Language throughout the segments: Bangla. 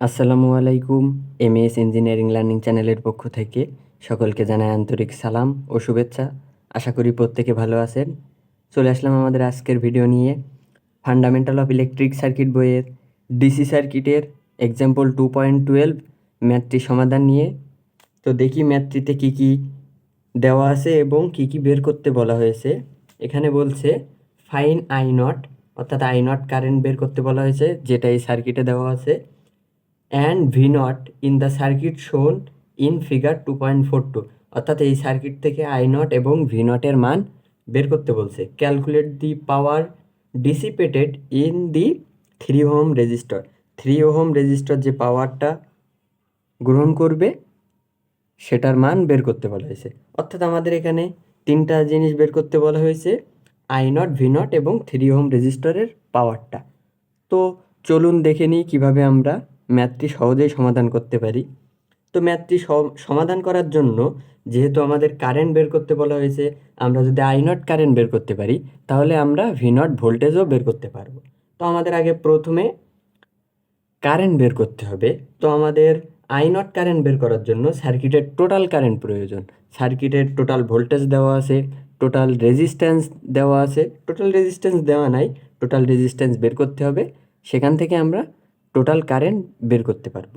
আসসালামু আলাইকুম এম এস ইঞ্জিনিয়ারিং লার্নিং চ্যানেলের পক্ষ থেকে সকলকে জানাই আন্তরিক সালাম ও শুভেচ্ছা। আশা করি প্রত্যেকে ভালো আছেন। চলে আসলাম আমাদের আজকের ভিডিও নিয়ে। ফান্ডামেন্টাল অফ ইলেকট্রিক সার্কিট বইয়ের ডিসি সার্কিটের এক্সাম্পল টু পয়েন্ট টুয়েলভ ম্যাথটি সমাধান নিয়ে। তো দেখি ম্যাথটিতে কী কী দেওয়া আছে এবং কী কী বের করতে বলা হয়েছে। এখানে বলছে ফাইন আই নট অর্থাৎ আই নট কারেন্ট বের করতে বলা হয়েছে, যেটা এই সার্কিটে দেওয়া আছে। And V naught in the circuit shown in figure two point four two অর্থাৎ এই সার্কিট থেকে আই নট এবং ভি নটের মান বের করতে বলছে। Calculate the power dissipated in the three ohm resistor three ohm resistor যে পাওয়ারটা গ্রহণ করবে, সেটার মান বের করতে বলা হয়েছে। অর্থাৎ আমাদের এখানে তিনটা জিনিস বের করতে বলা হয়েছে। আই নট ভি নট এবং থ্রি হোম রেজিস্টারের পাওয়ারটা তো চলুন দেখে নিই কীভাবে আমরা ম্যাথটি সহজেই সমাধান করতে পারি। তো ম্যাথটি সমাধান করার জন্য যেহেতু আমাদের কারেন্ট বের করতে বলা হয়েছে, আমরা যদি আই নট কারেন্ট বের করতে পারি, তাহলে আমরা ভি নট ভোল্টেজও বের করতে পারব। তো আমাদের আগে প্রথমে কারেন্ট বের করতে হবে। তো আমাদের আই নট কারেন্ট বের করার জন্য সার্কিটের টোটাল কারেন্ট প্রয়োজন। সার্কিটের টোটাল ভোল্টেজ দেওয়া আছে টোটাল রেজিস্ট্যান্স দেওয়া আছে। টোটাল রেজিস্ট্যান্স দেওয়া নাই টোটাল রেজিস্ট্যান্স বের করতে হবে। সেখান থেকে আমরা টোটাল কারেন্ট বের করতে পারব।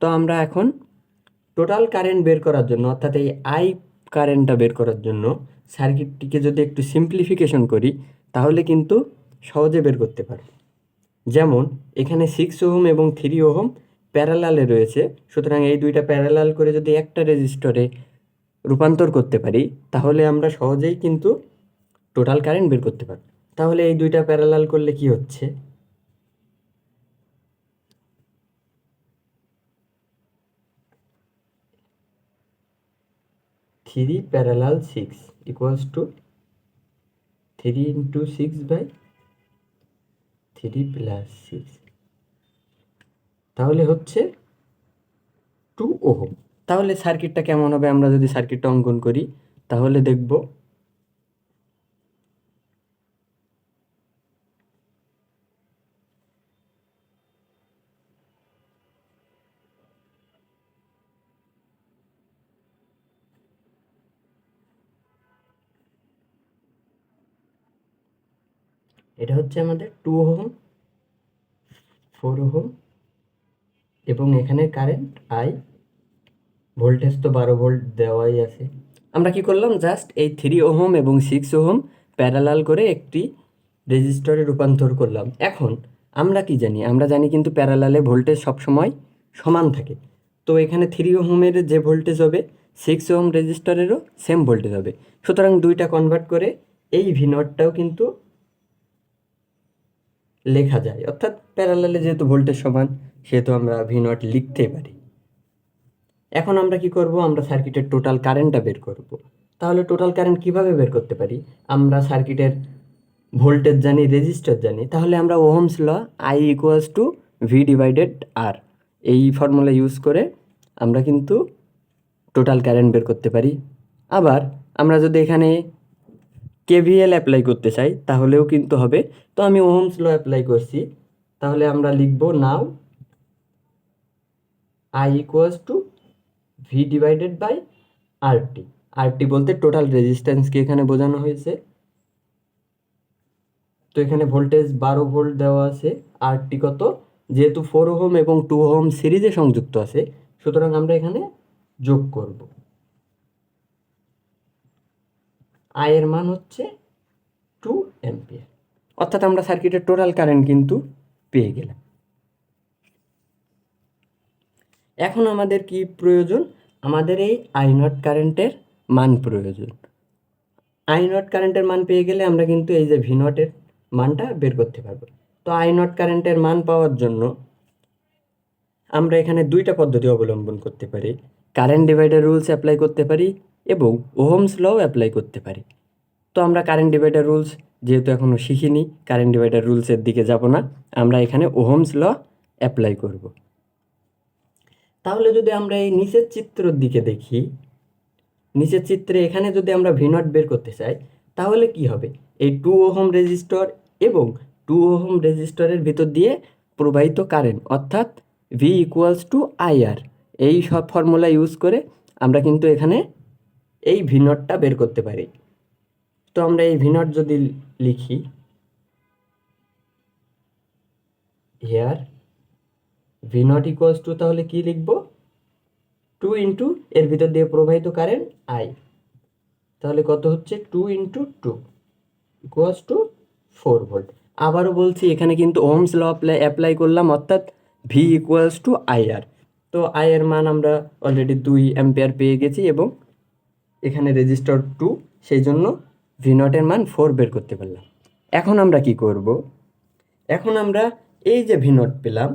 তো আমরা এখন টোটাল কারেন্ট বের করার জন্য, অর্থাৎ এই আই কারেন্টটা বের করার জন্য সার্কিটটিকে যদি একটু সিম্পলিফিকেশন করি, তাহলে কিন্তু সহজে বের করতে পারব। যেমন, এখানে সিক্স ওহম এবং থ্রি ওহম প্যারালালে রয়েছে, সুতরাং এই দুইটা প্যারালাল করে যদি একটা রেজিস্টরে রূপান্তর করতে পারি, তাহলে আমরা সহজেই কিন্তু টোটাল কারেন্ট বের করতে পারব। তাহলে এই দুইটা প্যারালাল করলে কি হচ্ছে? Three parallel six equals to three into six by three plus six তাহলে হচ্ছে টু ওহম। তাহলে সার্কিটটা কেমন হবে? আমরা যদি সার্কিটটা অঙ্কন করি, তাহলে দেখব এটা হচ্ছে আমাদের টু ওহম ফোর ওহম এবং এখানে কারেন্ট আই ভোল্টেজ তো বারো ভোল্ট দেওয়াই আছে। আমরা কি করলাম? জাস্ট এই থ্রি ওহম এবং সিক্স ওহম প্যারালাল করে একটি রেজিস্টরে রূপান্তর করলাম। এখন আমরা কি জানি? আমরা জানি কিন্তু প্যারালালে ভোল্টেজ সবসময় সমান থাকে। তো এখানে থ্রি ওহমের যে ভোল্টেজ হবে সিক্স ওহম রেজিস্টরেরও সেম ভোল্টেজ হবে। সুতরাং দুইটা কনভার্ট করে এই ভিনটটাও কিন্তু লেখা যায়। অর্থাৎ প্যারালালে যেহেতু ভোল্টেজ সমান, সেহেতু আমরা ভি নট লিখতে পারি। এখন আমরা কি করব? আমরা সার্কিটের টোটাল কারেন্টটা বের করব। তাহলে টোটাল কারেন্ট কীভাবে বের করতে পারি? আমরা সার্কিটের ভোল্টেজ জানি রেজিস্টার জানি। তাহলে আমরা ohm's law I equals to V divided R এই ফর্মুলা ইউজ করে আমরা কিন্তু টোটাল কারেন্ট বের করতে পারি। আবার আমরা যদি এখানে কেভিএল অ্যাপ্লাই করতে চাই, তাহলেও কিন্তু হবে। তো আমি ওহমস ল অ্যাপ্লাই করছি। তাহলে আমরা লিখব now I equals to V divided by RT RT বলতে টোটাল রেজিস্ট্যান্সকে এখানে বোঝানো হয়েছে। তো এখানে ভোল্টেজ বারো ভোল্ট দেওয়া আছে। আরটি কত? যেহেতু ফোর ওহম এবং টু ওহম সিরিজে সংযুক্ত আছে, সুতরাং আমরা এখানে যোগ করব। আয়ের মান হচ্ছে টু অ্যাম্পিয়ার অর্থাৎ আমরা সার্কিটের টোটাল কারেন্ট কিন্তু পেয়ে গেলাম। এখন আমাদের কি প্রয়োজন? আমাদের এই আই নট কারেন্টের মান প্রয়োজন। আই নট কারেন্টের মান পেয়ে গেলে আমরা কিন্তু এই যে ভি নটের মানটা বের করতে পারব। তো আই নট কারেন্টের মান পাওয়ার জন্য আমরা এখানে দুইটা পদ্ধতি অবলম্বন করতে পারি। কারেন্ট ডিভাইডার রুলস অ্যাপ্লাই করতে পারি এবং ওহমস লও অ্যাপ্লাই করতে পারি। তো আমরা কারেন্ট ডিভাইডার রুলস যেহেতু এখনও শিখিনি কারেন্ট ডিভাইডার রুলসের দিকে যাব না, আমরা এখানে ওহমস ল অ্যাপ্লাই করব। তাহলে যদি আমরা এই নিচের চিত্রের দিকে দেখি, নিচের চিত্রে এখানে যদি আমরা ভিনট বের করতে চাই, তাহলে কি হবে? এই টু ওহম রেজিস্টর এবং টু ওহম রেজিস্টরের ভিতর দিয়ে প্রবাহিত কারেন্ট অর্থাৎ V equals to I R এই সব ফর্মুলা ইউজ করে আমরা কিন্তু এখানে এই ভি নটটা বের করতে পারি। তো আমরা এই ভিনট যদি লিখি here V naught equals to তাহলে কি লিখব? টু ইন্টু এর ভিতর দিয়ে প্রবাহিত কারেন্ট আই তাহলে কত হচ্ছে? Two into two equals to four volt আবারও বলছি, এখানে কিন্তু ওমস ল অ্যাপ্লাই অ্যাপ্লাই করলাম, অর্থাৎ V equals to I R তো আই মান আমরা অলরেডি দুই অ্যাম্পিয়ার পেয়ে গেছি এবং এখানে রেজিস্টার টু সেই জন্য ভি নটের মান ফোর বের করতে পারলাম। এখন আমরা কি করব? এখন আমরা এই যে ভি নট পেলাম,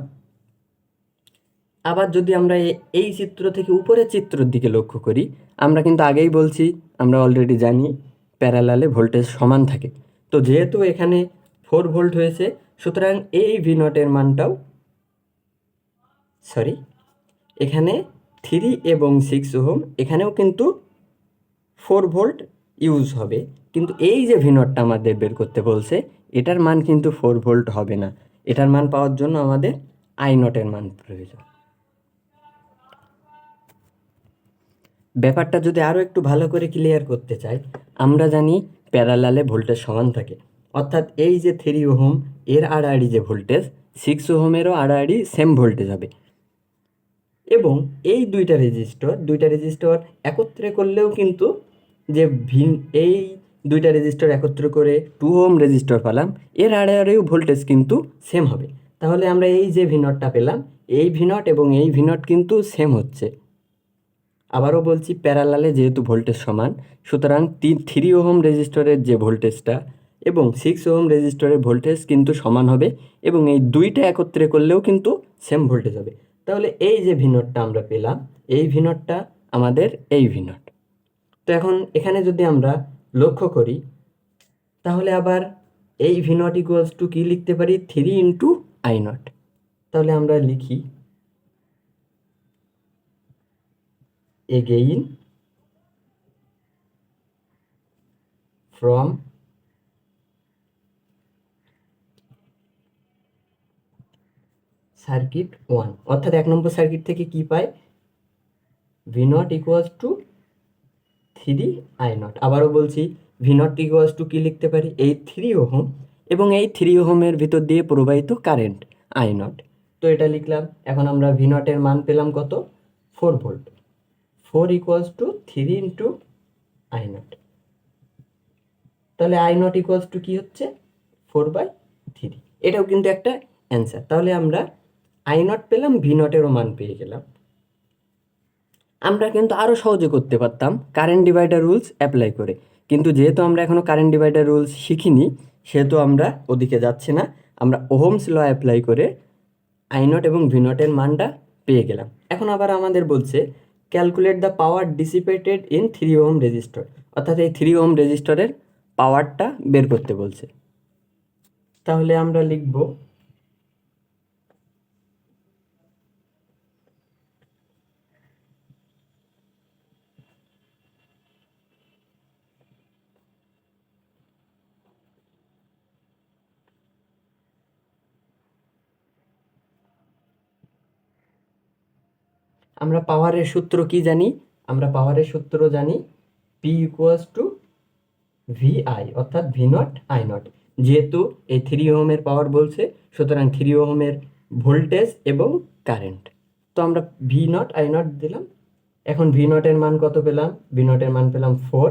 আবার যদি আমরা এই চিত্র থেকে উপরের চিত্রের দিকে লক্ষ্য করি, আমরা কিন্তু আগেই বলছি, আমরা অলরেডি জানি প্যারালালে ভোল্টেজ সমান থাকে। তো যেহেতু এখানে ফোর ভোল্ট হয়েছে, সুতরাং এই ভি নটের মানটাও সরি এখানে থ্রি এবং সিক্স ওহম, এখানেও কিন্তু ফোর ভোল্ট ইউজ হবে। কিন্তু এই যে ভিনটটা আমাদের বের করতে বলছে, এটার মান কিন্তু ফোর ভোল্ট হবে না। এটার মান পাওয়ার জন্য আমাদের আই নটের মান প্রয়োজন। ব্যাপারটা যদি আরও একটু ভালো করে ক্লিয়ার করতে চাই, আমরা জানি প্যারালালে ভোল্টেজ সমান থাকে। অর্থাৎ এই যে থ্রি ওহম, এর আড়াআড়ি যে ভোল্টেজ সিক্স ওহমেরও আড়াআড়ি সেম ভোল্টেজ হবে। এবং এই দুইটা রেজিস্টর দুইটা রেজিস্টর একত্রে করলেও কিন্তু যে ভিন, এই দুইটা রেজিস্টর একত্র করে টু ওম রেজিস্টর পেলাম, এর আড়াআড়িও ভোল্টেজ কিন্তু সেম হবে। তাহলে আমরা এই যে ভিনটটা পেলাম, এই ভিনট এবং এই ভিনট কিন্তু সেম হচ্ছে। আবারও বলছি প্যারালালে যেহেতু ভোল্টেজ সমান, সুতরাং তিন থ্রি ওহম রেজিস্টরের যে ভোল্টেজটা এবং সিক্স ওহম রেজিস্টরের ভোল্টেজ কিন্তু সমান হবে এবং এই দুইটা একত্রে করলেও কিন্তু সেম ভোল্টেজ হবে। তাহলে এই যে ভিনটটা আমরা পেলাম, এই ভিনটটা আমাদের এই ভিনট তো এখন এখানে যদি আমরা লক্ষ্য করি, তাহলে আবার এই ভিনট ইকুয়ালস টু কী লিখতে পারি? থ্রি ইন্টু আই নট তাহলে আমরা লিখি, again ফ্রম সার্কিট ওয়ান অর্থাৎ এক নম্বর সার্কিট থেকে কি পাই V naught equals to three I naught. আবারও বলছি, ভি নট ইকুয়ালস টু কী লিখতে পারি? এই থ্রি ওহম এবং এই থ্রি ওহমের ভিতর দিয়ে প্রবাহিত কারেন্ট, আই নট। তো এটা লিখলাম, এখন আমরা ভি নটের মান পেলাম কত? Four volt. Four equals to three into I naught. তাহলে আই নট ইকুয়ালস টু কী হচ্ছে? ফোর বাই থ্রি এটাও কিন্তু একটা অ্যান্সার। তাহলে আমরা আই নট পেলাম, ভি নটেরও মান পেয়ে গেলাম। আমরা কিন্তু আরও সহজে করতে পারতাম। কারেন্ট ডিভাইডার রুলস অ্যাপ্লাই করে। কিন্তু যেহেতু আমরা এখনও কারেন্ট ডিভাইডার রুলস শিখিনি, সেহেতু আমরা ওদিকে যাচ্ছি না। আমরা ওহমস ল অ্যাপ্লাই করে আই নট এবং ভি নটের মানটা পেয়ে গেলাম। এখন আবার আমাদের বলছে calculate the power dissipated in three ohm resistor অর্থাৎ এই থ্রি ওহম রেজিস্টরের পাওয়ারটা বের করতে বলছে। তাহলে আমরা লিখব আমরা পাওয়ারের সূত্র কি জানি? আমরা পাওয়ারের সূত্র জানি P equals to V I অর্থাৎ ভি নট আই নট যেহেতু এই থ্রি ওহমের পাওয়ার বলছে, সুতরাং থ্রি ওহমের ভোল্টেজ এবং কারেন্ট তো আমরা ভি নট আই নট দিলাম। এখন ভি নটের মান কত পেলাম? ভি নটের মান পেলাম ফোর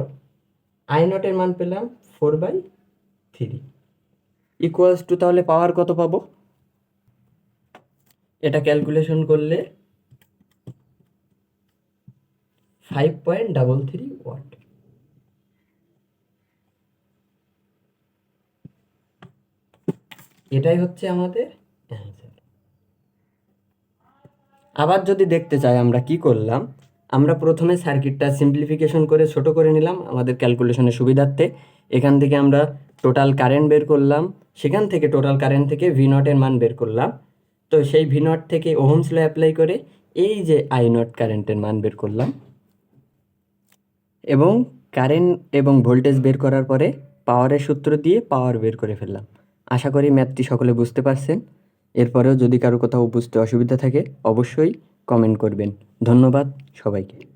আই নটের মান পেলাম four by three equals to তাহলে পাওয়ার কত পাবো? এটা ক্যালকুলেশন করলে five point double three watt এটাই হচ্ছে আমাদের আবার যদি দেখতে চাই আমরা কি করলাম, আমরা প্রথমে সার্কিটটা সিম্পলিফিকেশন করে ছোট করে নিলাম আমাদের ক্যালকুলেশনের সুবিধার্থে। এখান থেকে আমরা টোটাল কারেন্ট বের করলাম, সেখান থেকে টোটাল কারেন্ট থেকে ভি নটের মান বের করলাম। তো সেই ভি নট থেকে ওহমস ল অ্যাপ্লাই করে এই যে আই নট কারেন্টের মান বের করলাম। এবং কারেন্ট এবং ভোল্টেজ বের করার পরে পাওয়ারের সূত্র দিয়ে পাওয়ার বের করে ফেললাম। আশা করি ম্যাথটি সকলে বুঝতে পারছেন। এরপরেও যদি কারও কোথাও বুঝতে অসুবিধা থাকে, অবশ্যই কমেন্ট করবেন। ধন্যবাদ সবাইকে।